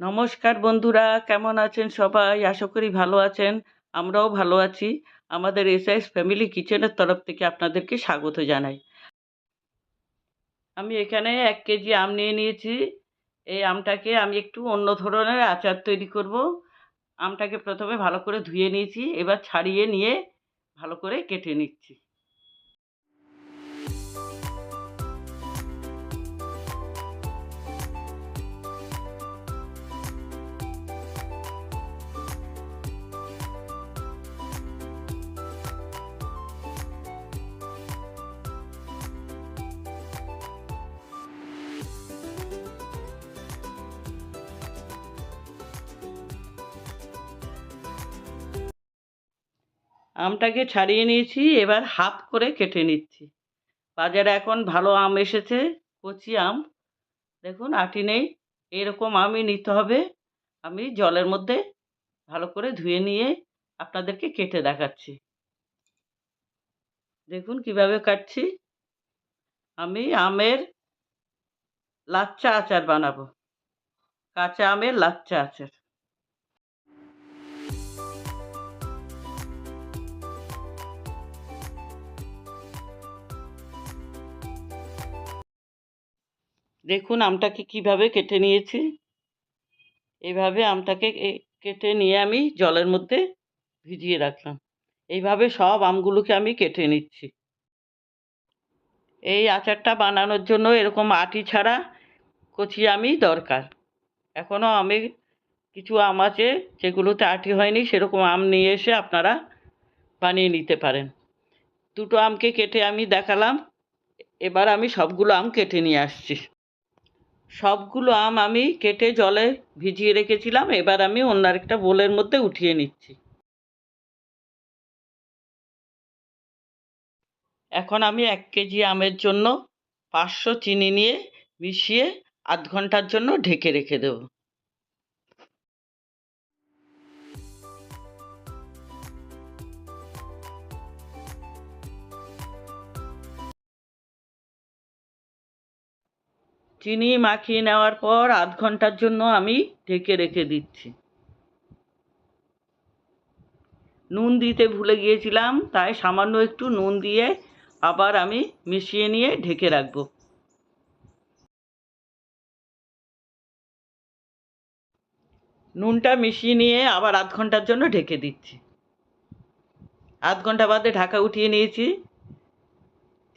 নমস্কার বন্ধুরা, কেমন আছেন সবাই? আশা করি ভালো আছেন, আমরাও ভালো আছি। আমাদের এসআইস ফ্যামিলি কিচেনের তরফ থেকে আপনাদেরকে স্বাগত জানাই। আমি এখানে এক কেজি আম নিয়ে নিয়েছি। এই আমটাকে আমি একটু অন্য ধরনের আচার তৈরি করব। আমটাকে প্রথমে ভালো করে ধুয়ে নিয়েছি, এবার ছাড়িয়ে নিয়ে ভালো করে কেটে নিচ্ছি। আমটাকে ছাড়িয়ে নিয়েছি, এবার হাফ করে কেটে নিচ্ছি। বাজারে এখন ভালো আম এসেছে, কচি আম। দেখুন, আটি নেই, এরকম আমই নিতে হবে। আমি জলের মধ্যে ভালো করে ধুয়ে নিয়ে আপনাদেরকে কেটে দেখাচ্ছি। দেখুন কীভাবে কাটছি। আমি আমের লাচ্চা আচার বানাবো। কাঁচা আমের লাচ্চা আচার। দেখুন আমটাকে কীভাবে কেটে নিয়েছি। এইভাবে আমটাকে কেটে নিয়ে আমি জলের মধ্যে ভিজিয়ে রাখলাম। এইভাবে সব আমগুলোকে আমি কেটে নিচ্ছি। এই আচারটা বানানোর জন্য এরকম আটি ছাড়া কচি আমই দরকার। এখনও আমি কিছু আম আছে যেগুলোতে আটি হয়নি, সেরকম আম নিয়ে এসে আপনারা বানিয়ে নিতে পারেন। দুটো আমকে কেটে আমি দেখালাম। এবার আমি সবগুলো আম কেটে নিয়ে আসছি। সবগুলো আম আমি কেটে জলে ভিজিয়ে রেখেছিলাম। এবার আমি অন্য আরেকটা বোলের মধ্যে উঠিয়ে নিচ্ছি। এখন আমি এক কেজি আমের জন্য পাঁচশো চিনি নিয়ে মিশিয়ে আধ ঘণ্টার জন্য ঢেকে রেখে দেব। চিনি মাখিয়ে নেওয়ার পর আধ ঘণ্টার জন্য আমি ঢেকে রেখে দিচ্ছি। নুন দিতে ভুলে গিয়েছিলাম, তাই সামান্য একটু নুন দিয়ে আবার আমি মিশিয়ে নিয়ে ঢেকে রাখব। নুনটা মিশিয়ে নিয়ে আবার আধ ঘণ্টার জন্য ঢেকে দিচ্ছি। আধ ঘণ্টা বাদে ঢাকা উঠিয়ে নিয়েছি।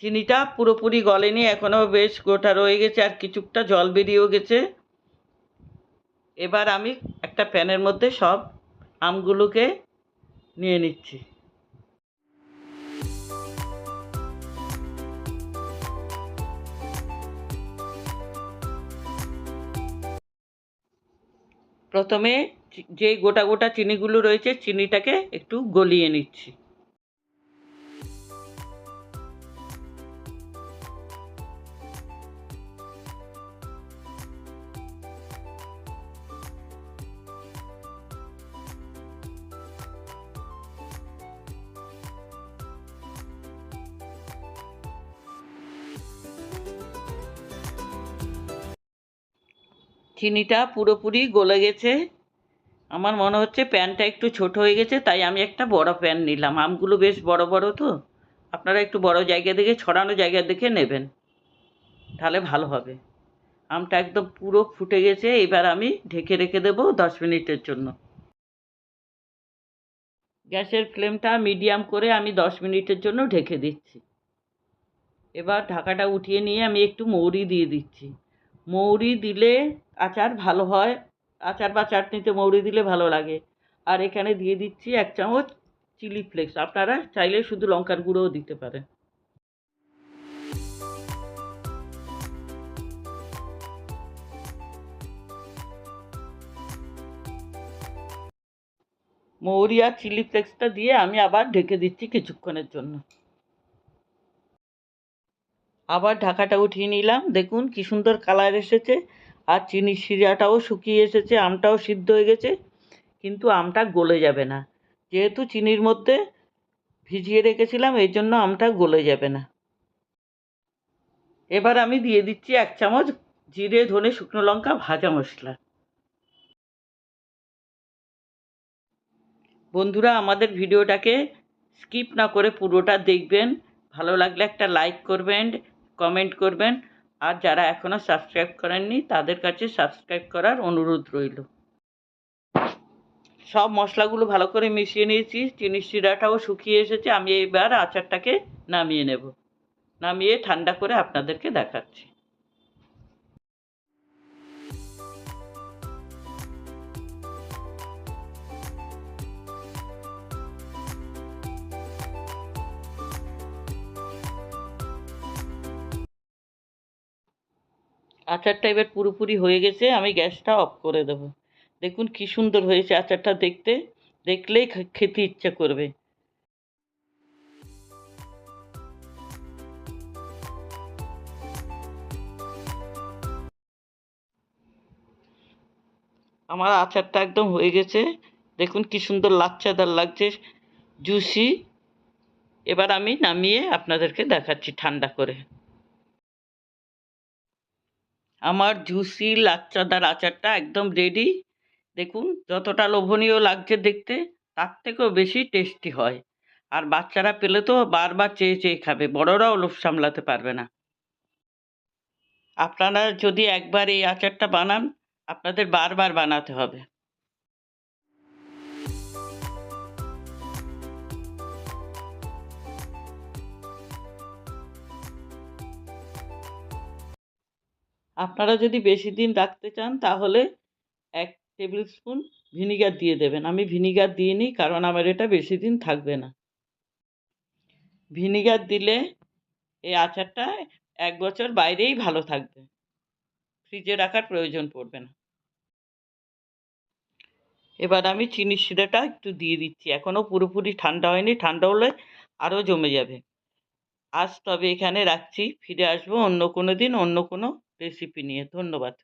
চিনিটা পুরোপুরি গলেনি এখনও বেশ গোটা রয়ে গেছে আর কিছুটা জল বেরিয়েও গেছে। এবার আমি একটা প্যানের মধ্যে সব আমগুলোকে নিয়ে নিচ্ছি। প্রথমে যে গোটা গোটা চিনিগুলো রয়েছে, চিনিটাকে একটু গলিয়ে নিচ্ছি। চিনিটা পুরোপুরি গলে গেছে। আমার মনে হচ্ছে প্যানটা একটু ছোট হয়ে গেছে, তাই আমি একটা বড় প্যান নিলাম। আমগুলো বেশ বড় বড় তো। আপনারা একটু বড় জায়গা দেখে, ছড়ানো জায়গা দেখে নেবেন। তাহলে ভালো হবে। আমটা একদম পুরো ফুটে গেছে, এবার আমি ঢেকে রেখে দেবো দশ মিনিটের জন্য। গ্যাসের ফ্লেমটা মিডিয়াম করে আমি দশ মিনিটের জন্য ঢেকে দিচ্ছি। এবার ঢাকাটা উঠিয়ে নিয়ে আমি একটু মৌরি দিয়ে দিচ্ছি। মৌরি দিলে আচার ভালো হয়। আচার বা চাটনিতে মৌরি দিলে ভালো লাগে। আর এখানে দিয়ে দিচ্ছি এক চামচ চিলি ফ্লেক্স। আপনারা চাইলে শুধু লঙ্কার গুঁড়োও দিতে পারেন। মৌরি আর চিলি ফ্লেক্সটা দিয়ে আমি আবার ঢেকে দিচ্ছি কিছুক্ষণের জন্য। আবার ঢাকাটা উঠিয়ে নিলাম। দেখুন কি সুন্দর কালার এসেছে। আর চিনি শিরাটাও শুকিয়ে এসেছে, আমটাও সিদ্ধ হয়ে গেছে। কিন্তু আমটা গলে যাবে না। যেহেতু চিনির মধ্যে ভিজিয়ে রেখেছিলাম এই জন্য আমটা গলে যাবে না। এবার আমি দিয়ে দিচ্ছি এক চামচ জিরে, ধনে, শুকনো লঙ্কা, ভাজা মশলা। বন্ধুরা, আমাদের ভিডিওটাকে স্কিপ না করে পুরোটা দেখবেন। ভালো লাগলে একটা লাইক করবেন। কমেন্ট করবেন। আর যারা এখনও সাবস্ক্রাইব করেননি, তাদের কাছে সাবস্ক্রাইব করার অনুরোধ রইল। সব মশলাগুলো ভালো করে মিশিয়ে নিয়েছি। চিনি শিরাটাও শুকিয়ে এসেছে। আমি এবার আচারটাকে নামিয়ে নেব। নামিয়ে ঠান্ডা করে আপনাদেরকে দেখাচ্ছি। আচারটা এবার পুরোপুরি হয়ে গেছে, আমি গ্যাসটা অফ করে দেবো। দেখুন কি সুন্দর হয়েছে আচারটা দেখতে। দেখলেই খেতে ইচ্ছা করবে। আমার আচারটা একদম হয়ে গেছে। দেখুন কি সুন্দর লাচ্ছাদার লাগছে, জুসি। এবার আমি নামিয়ে আপনাদেরকে দেখাচ্ছি ঠান্ডা করে। আমার জুসি লাচ্চাদার আচারটা একদম রেডি দেখুন, যতটা লোভনীয় লাগছে দেখতে, তার থেকেও বেশি টেস্টি হয়। আর বাচ্চারা পেলে তো বারবার চেয়ে চেয়ে খাবে, বড়রাও লোভ সামলাতে পারবে না। আপনারা যদি একবার এই আচারটা বানান, আপনাদের বারবার বানাতে হবে। আপনারা যদি বেশি দিন রাখতে চান, তাহলে এক টেবিল স্পুন ভিনিগার দিয়ে দেবেন। আমি ভিনিগার দিইনি, কারণ আমার এটা বেশি দিন থাকবে না। ভিনিগার দিলে এই আচারটা এক বছর বাইরেই ভালো থাকবে। ফ্রিজে রাখার প্রয়োজন পড়বে না। এবার আমি চিনি শিরাটা একটু দিয়ে দিচ্ছি। এখনও পুরোপুরি ঠান্ডা হয়নি, ঠান্ডা হলে আরও জমে যাবে। আজ তবে এখানে রাখছি, ফিরে আসব অন্য কোনো দিন, অন্য কোনো রেসিপি নিয়ে ধন্যবাদ।